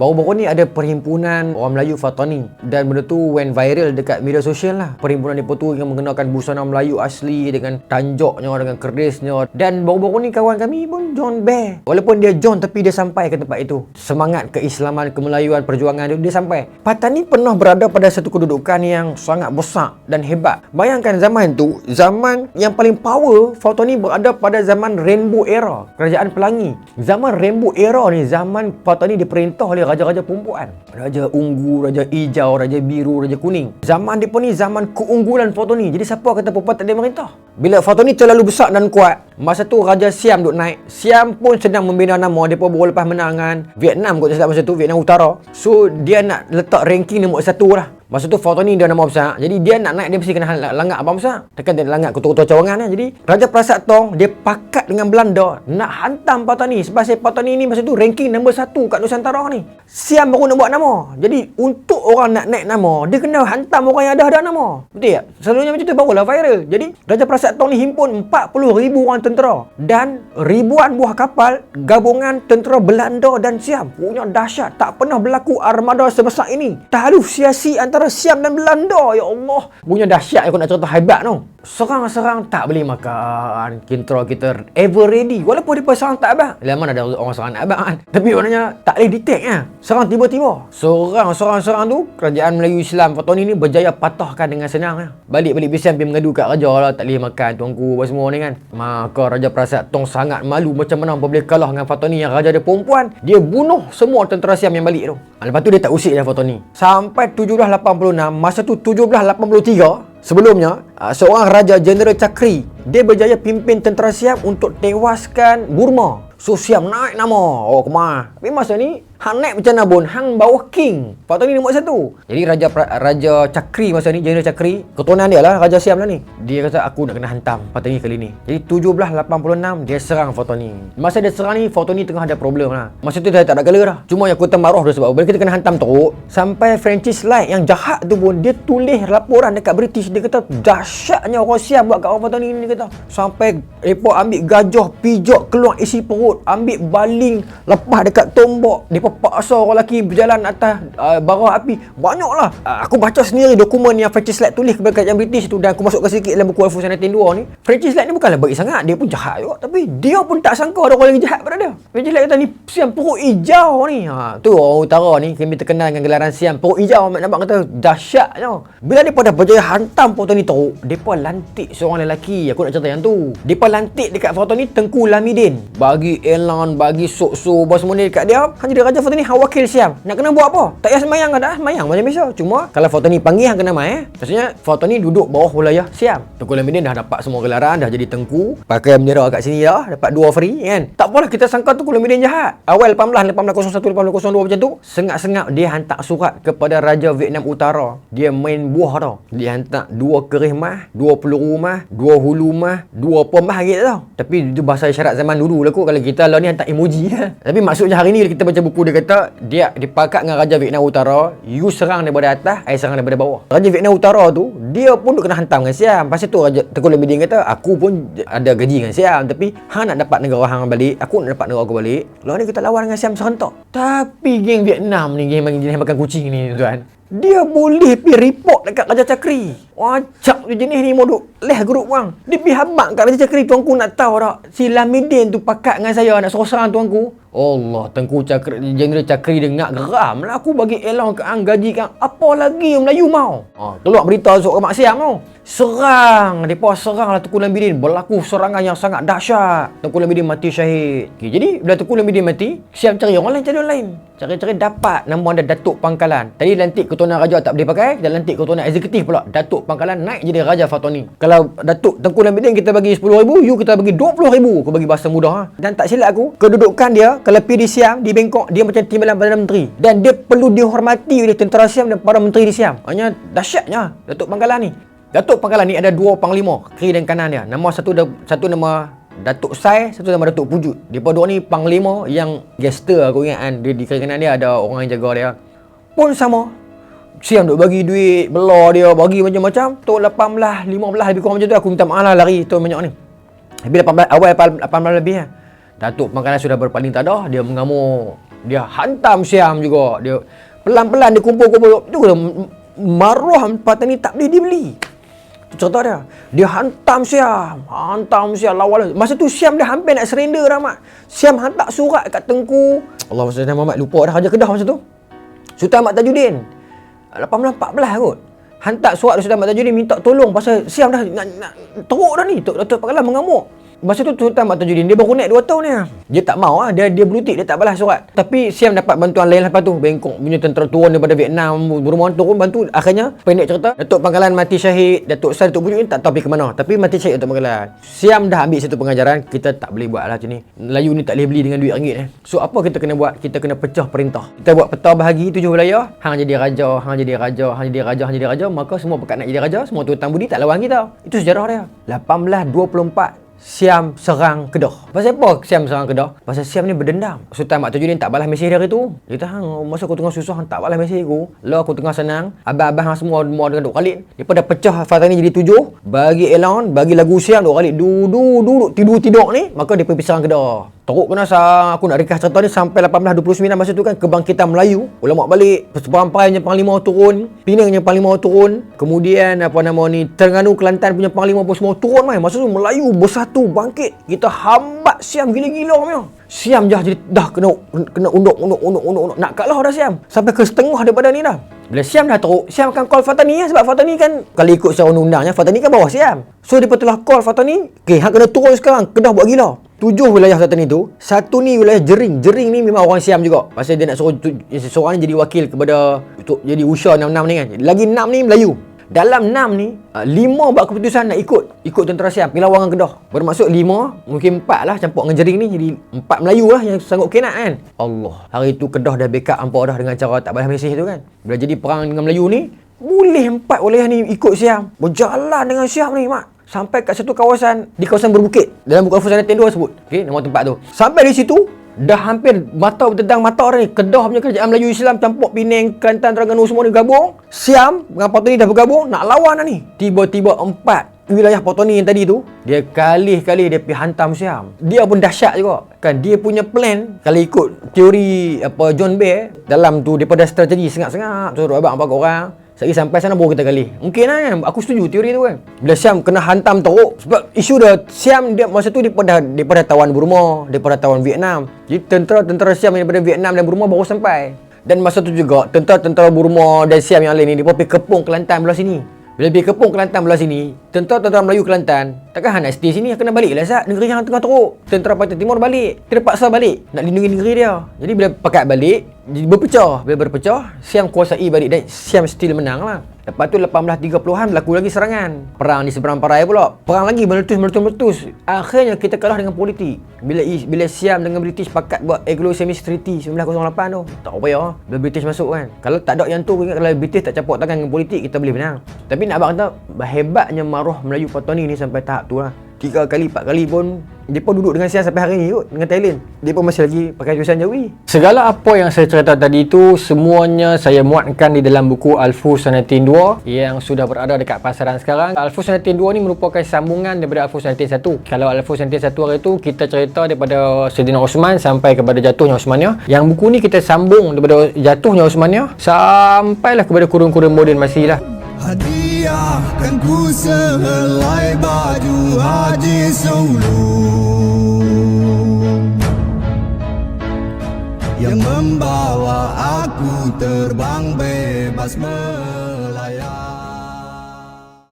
Baru-baru ni ada perhimpunan orang Melayu Fatani dan benda tu went viral dekat media sosial lah. Perhimpunan ni tu yang mengenakan busana Melayu asli dengan tanjoknya, dengan kerisnya dan baru-baru ni kawan kami pun John Bear. Walaupun dia John tapi dia sampai ke tempat itu. Semangat keislaman, kemelayuan, perjuangan dia, dia sampai. Fatani pernah berada pada satu kedudukan yang sangat besar dan hebat. Bayangkan zaman tu, zaman yang paling power Fatani berada pada zaman Rainbow Era, Kerajaan Pelangi. Zaman Rainbow Era ni, zaman Fatani diperintah oleh raja-raja perempuan. Raja Unggu, Raja Hijau, Raja Biru, Raja Kuning. Zaman dia pun ni zaman keunggulan Fatani. Jadi siapa kata perempuan tak ada merintah? Bila Fatani terlalu besar dan kuat, masa tu Raja Siam duk naik. Siam pun sedang membina nama. Dia pun baru lepas menangan Vietnam kot masa tu, Vietnam Utara. So dia nak letak ranking nombor satu lah. Masa tu foto ni dia nama besar. Jadi dia nak naik dia mesti kena langgar apa besar. Tekan dia langgar ketua-ketua cawangan lah. Jadi Raja Prasat Tong dia pakat dengan Belanda nak hantam foto ni. Sebab saya foto ni masa tu ranking nombor satu kat Nusantara ni. Siam baru nak buat nama. Jadi untuk orang nak naik nama, dia kena hantam orang yang ada ada nama. Betul tak? Selalunya macam tu barulah viral. Jadi Raja Prasat Tong ni himpun 40 ribu orang tentera dan ribuan buah kapal gabungan tentera Belanda dan Siam. Punya dahsyat. Tak pernah berlaku armada sebesar ini. Tahaluf siasi antara antara Siam dan Belanda. Ya Allah. Punya dahsyat aku nak cerita hebat tu. Serang-serang tak boleh makan. Kintro kita ever ready. Walaupun dia serang tak abang. Lama ada orang serang nak abang kan. Tapi maknanya tak boleh detect kan. Serang tiba-tiba. Serang-serang-serang tu. Kerajaan Melayu Islam Fatoni ni berjaya patahkan dengan senang kan. Balik-balik Bisan pergi mengadu kat raja lah. Tak boleh makan tuanku apa semua ni kan. Maka Raja Prasat Tong sangat malu macam mana boleh kalah dengan Fatoni yang raja dia perempuan. Dia bunuh semua tentera Siam yang balik tu. Lepas tu dia tak usik dah Fatoni. Sampai 1780 1886 masa tu 1783 sebelumnya uh, seorang raja jeneral Cakri dia berjaya pimpin tentera Siam untuk tewaskan Burma. So Siam naik nama. Oh kemah. Tapi masa ni Hang naik macam mana pun Hang bawah king. Faktor ni nombor satu Jadi Raja Raja Cakri masa ni General Cakri Keturunan dia lah Raja Siam lah ni. Dia kata aku nak kena hantam Faktor ni kali ni. Jadi 1786 Dia serang Faktor ni. Masa dia serang ni Faktor ni tengah ada problem lah. Masa tu dia tak ada gala dah. Cuma yang aku marah dia sebab Bila kita kena hantam teruk Sampai Francis Light Yang jahat tu pun Dia tulis laporan dekat British. Dia kata Dahsyatnya orang Siam buat kat orang Faktor ni Dia kata. Sampai Mereka ambil gajah Pijak keluar isi perut Ambil baling Lepas dekat tombok. Mereka paksa orang lelaki berjalan atas uh, bara api. Banyaklah. Uh, aku baca sendiri dokumen yang Francis Light tulis kepada kerajaan British tu dan aku masukkan sikit dalam buku Alpha 1902 ni. Francis Light ni bukanlah baik sangat. Dia pun jahat juga. Tapi dia pun tak sangka ada orang lagi jahat pada dia. Francis Light kata ni siam perut hijau ni. Ha, tu orang utara ni kami terkenal dengan gelaran siam perut hijau. Nampak kata dahsyatnya. Bila dia pada berjaya hantam foto ni teruk pun lantik seorang lelaki. Aku nak cerita yang tu. Pun lantik dekat foto ni Tengku Lamidin. Bagi elan bagi sok-sok semua ni dekat dia. Hanya dia raja kata foto ni hang wakil siam. Nak kena buat apa? Tak payah semayang kan dah? Semayang macam biasa. Cuma kalau foto ni panggil hang kena mai eh. Maksudnya foto ni duduk bawah wilayah siam. Tengku Lamidin dah dapat semua gelaran, dah jadi tengku. Pakai bendera kat sini dah, dapat dua free kan. Tak apalah kita sangka Tengku Lamidin jahat. Awal 18 1801 1802 macam tu, sengak-sengak dia hantar surat kepada Raja Vietnam Utara. Dia main buah tau. Dia hantar dua kerih mah, dua peluru mah, dua hulu mah, dua pom mah gitu tau. Tapi itu bahasa isyarat zaman dulu lah kot. Kalau kita lah ni hantar emoji. Tapi maksudnya hari ni kita baca buku dia kata dia dipakat dengan Raja Vietnam Utara you serang daripada atas I serang daripada bawah. Raja Vietnam Utara tu dia pun duk kena hantam dengan Siam. Pasal tu Raja Tengku Lamidin kata aku pun ada gaji dengan Siam tapi hang nak dapat negara hang balik aku nak dapat negara aku balik. Lawan ni kita lawan dengan Siam serentak tapi geng Vietnam ni geng makan kucing ni tuan dia boleh pergi report dekat Raja Cakri. Wacak tu jenis ni moduk. Leh grup bang. Dia pergi habak kat Raja Cakri. Tuanku nak tahu tak. Si Lamidin tu pakat dengan saya nak serang tuanku. Allah, Tengku Cakri, General Cakri dengar geram lah. Aku bagi elong ke ang gaji kan. Apa lagi Melayu mau? Ha, keluar berita esok ke Mak Siam mau. Serang. Mereka serang lah Tengku Lamidin. Berlaku serangan yang sangat dahsyat. Tengku Lamidin mati syahid. Okay, jadi, bila Tengku Lamidin mati, Siam cari orang lain, cari orang lain. Cari-cari dapat nama ada Datuk Pangkalan. Tadi lantik keturunan raja tak boleh pakai, dan lantik keturunan eksekutif pula. Datuk Pangkalan naik jadi Raja Fatoni. Kalau Datuk Tengku Lamidin kita bagi RM10,000, you kita bagi RM20,000. Aku bagi bahasa mudah. Ha? Dan tak silap aku, kedudukan dia, kalau pergi di Siam, di Bangkok, dia macam timbalan Perdana Menteri. Dan dia perlu dihormati oleh tentera Siam dan para menteri di Siam. Hanya dahsyatnya Datuk Pangkalan ni. Datuk Pangkalan ni ada dua panglima, kiri dan kanan dia. Nama satu satu nama Datuk Sai, satu nama Datuk Pujut. Dia dua ni panglima yang gester aku ingat kan. Dia di kiri kanan dia ada orang yang jaga dia. Pun sama. Siam duk bagi duit, bela dia, bagi macam-macam. Tok 18, 15 lebih kurang macam tu. Aku minta maaf lah lari tu banyak ni. Bila 18, awal 18 lebih lah. Datuk Pangkalan sudah berpaling tak ada. Dia mengamuk Dia hantam Siam juga. Dia pelan-pelan dia kumpul-kumpul. Tu kata maruah Fatani tak boleh dibeli. Cerita dia. Dia hantam Siam. Hantam Siam lawan. Masa tu Siam dah hampir nak surrender dah mak. Siam hantar surat kat Tengku. Allah masa Muhammad lupa dah Raja Kedah masa tu. Sultan Ahmad Tajuddin. 1814 kot. Hantar surat Sultan Ahmad Tajuddin minta tolong pasal Siam dah nak, nak teruk dah ni. Tok Datuk Pak Kalam mengamuk. Masa tu Sultan Ahmad Tajuddin dia baru naik 2 tahun ni. Dia tak mau ah, dia dia berutik dia tak balas surat. Tapi Siam dapat bantuan lain lepas tu. Bangkok punya tentera turun daripada Vietnam, Burma turun bantu. Akhirnya pendek cerita, Datuk Pangkalan mati syahid, Datuk Sar Datuk Pujuk ni tak tahu pergi ke mana. Tapi mati syahid Datuk Pangkalan. Siam dah ambil satu pengajaran, kita tak boleh buat lah macam ni. Melayu ni tak boleh beli dengan duit ringgit eh. So apa kita kena buat? Kita kena pecah perintah. Kita buat peta bahagi tujuh wilayah, hang jadi raja, hang jadi raja, hang jadi raja, hang jadi raja, maka semua pekat nak jadi raja, semua tu hutang budi tak lawan kita. Itu sejarah dia. 1824 Siam serang Kedah. Pasal apa Siam serang Kedah? Pasal Siam ni berdendam. Sultan Mak Tajuddin tak balas mesej dia hari tu. Dia kata, hang, masa aku tengah susah, tak balas mesej aku. Lalu aku tengah senang. Abang-abang hang semua mau dengan Duk Khalid. Dia dah pecah Fatani jadi tujuh. Bagi Elon, bagi lagu Siam Duk. Du, du, du, tidur-tidur ni. Maka dia pergi serang Kedah. Teruk kena sa aku nak ringkas cerita ni sampai 1829 masa tu kan kebangkitan Melayu. Ulama balik, Perseperampai punya panglima turun, Penang punya panglima turun, kemudian apa nama ni Terengganu Kelantan punya panglima pun semua turun mai. Masa tu Melayu bersatu bangkit. Kita hambat Siam gila-gila punya. Siam dah jadi dah kena kena unduk unduk unduk unduk unduk nak kalah dah Siam. Sampai ke setengah daripada ni dah. Bila Siam dah teruk, Siam akan call Fatani ya, sebab Fatani kan kalau ikut secara undang-undangnya Fatani kan bawah Siam. So dia telah call Fatani, okey hang kena turun sekarang, Kedah buat gila. Tujuh wilayah Fatani tu, satu ni wilayah Jering. Jering ni memang orang Siam juga. Pasal dia nak suruh seorang ni jadi wakil kepada untuk jadi Usha 66 ni kan. Lagi 6 ni Melayu. Dalam 6 ni, 5 buat keputusan nak ikut ikut tentera Siam pergi lawan Kedah. Bermaksud 5, mungkin 4 lah campur dengan Jering ni jadi 4 Melayu lah yang sanggup kenat kan. Allah. Hari tu Kedah dah backup hampa dah dengan cara tak balas mesej tu kan. Bila jadi perang dengan Melayu ni, boleh 4 wilayah ni ikut Siam. Berjalan dengan Siam ni mak sampai kat satu kawasan di kawasan berbukit. Dalam buku Al-Fuzan Tendo sebut. Okey nama tempat tu. Sampai di situ dah hampir mata bertendang mata orang ni. Kedah punya kerajaan Melayu Islam campur Penang Kelantan Terengganu semua ni gabung. Siam dengan Patoni dah bergabung nak lawan dah ni. Tiba-tiba empat wilayah Patoni yang tadi tu dia kali-kali dia pergi hantam Siam. Dia pun dahsyat juga. Kan dia punya plan kalau ikut teori apa John Bear dalam tu daripada strategi sengap-sengap suruh abang apa orang Sekali sampai sana baru kita kali. Mungkin lah kan. Aku setuju teori tu kan. Bila Siam kena hantam teruk. Sebab isu dia, Siam dia masa tu daripada, daripada tawan Burma. Daripada tawan Vietnam. Jadi tentera-tentera Siam daripada Vietnam dan Burma baru sampai. Dan masa tu juga, tentera-tentera Burma dan Siam yang lain ni, dia pergi kepung Kelantan belah sini. Bila pergi kepung Kelantan belah sini, tentera-tentera Melayu Kelantan, takkan hang nak stay sini, kena balik lah Zat. Negeri yang tengah teruk. Tentera Pantai Timur balik. Terpaksa balik. Nak lindungi negeri dia. Jadi bila pakat balik, berpecah. Bila berpecah, Siam kuasai balik dan Siam still menang lah. Lepas tu 1830-an berlaku lagi serangan. Perang di seberang parai pula. Perang lagi meletus-meletus-meletus. Akhirnya kita kalah dengan politik. Bila bila Siam dengan British pakat buat Anglo-Semis Treaty 1908 tu. Tak payah. Bila British masuk kan. Kalau tak ada yang tu, ingat kalau British tak campur tangan dengan politik, kita boleh menang. Tapi nak abang kata, hebatnya maruah Melayu Patoni ni sampai tahap tu lah. Tiga kali, empat kali pun dia pun duduk dengan Siam sampai hari ni kot dengan Thailand. Dia pun masih lagi pakai jurusan Jawi. Segala apa yang saya cerita tadi itu semuanya saya muatkan di dalam buku Alfus 192 yang sudah berada dekat pasaran sekarang. Alfus 192 ni merupakan sambungan daripada Alfus 191. Kalau Alfus 191 hari itu kita cerita daripada Sayyidina Osman sampai kepada jatuhnya Osmaniyah. Yang buku ni kita sambung daripada jatuhnya Osmaniyah sampailah kepada kurun-kurun moden masih lah. Hadiahkan ku sehelai baju haji Solo. Yang membawa aku terbang bebas melayang